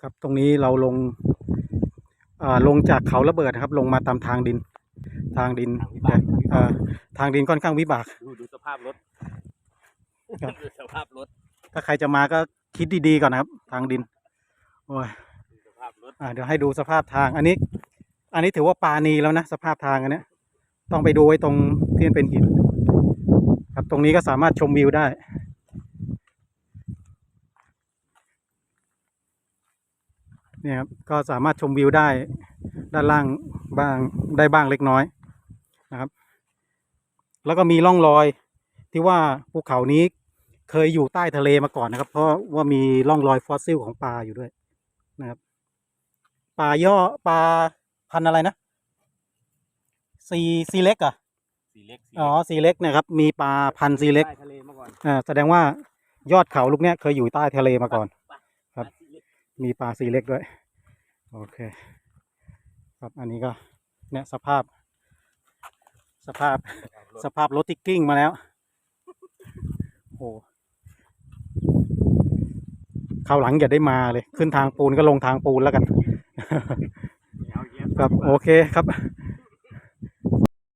ครับตรงนี้เราลงอ่าลงจากเขาระเบิดนะครับ ลงมาตามทางดิน ทางดินทางวิบากเอ่อทางดินค่อนข้างวิบากดูดูสภาพรถครับดูสภาพรถ ถ้าใครจะมาก็คิดดีๆก่อนนะครับ ทางดินโอ้ยดูสภาพรถอ่าเดี๋ยวให้ดูสภาพทาง อันนี้ อันนี้ถือว่าปานีแล้วนะสภาพทางอันเนี้ยต้องไปดูไว้ตรงที่มันเป็นหิน ครับตรงนี้ก็สามารถชมวิวได้ เนี่ยครับก็สามารถชมวิวได้ด้านล่างบ้างได้บ้างเล็กน้อยนะครับ แล้วก็มีร่องรอยที่ว่าภูเขานี้เคยอยู่ใต้ทะเลมาก่อนนะครับ เพราะว่ามีร่องรอยฟอสซิลของปลาอยู่ด้วยนะครับปลาย่อปลาพันธุ์อะไรนะซีซีเล็กเหรอะสีเล็กสีอ๋อซีเล็กเนะครับ มีปลาพันธุ์ซีเล็กใต้ทะเลมาก่อนอ่าแสดงว่ายอดเขาลูกเนี้ยเคยอยู่ใต้ทะเลมาก่อนครับสีเล็ก มีปลาซีเล็กด้วย โอเค ครับอันนี้ก็เนี่ยสภาพ สภาพสภาพรถที่กิ้งมาแล้วโอ้คราวหลังอย่าได้มาเลย ขึ้นทางปูนก็ลงทางปูนแล้วกันเอาเยี่ยมครับ โอเคครับ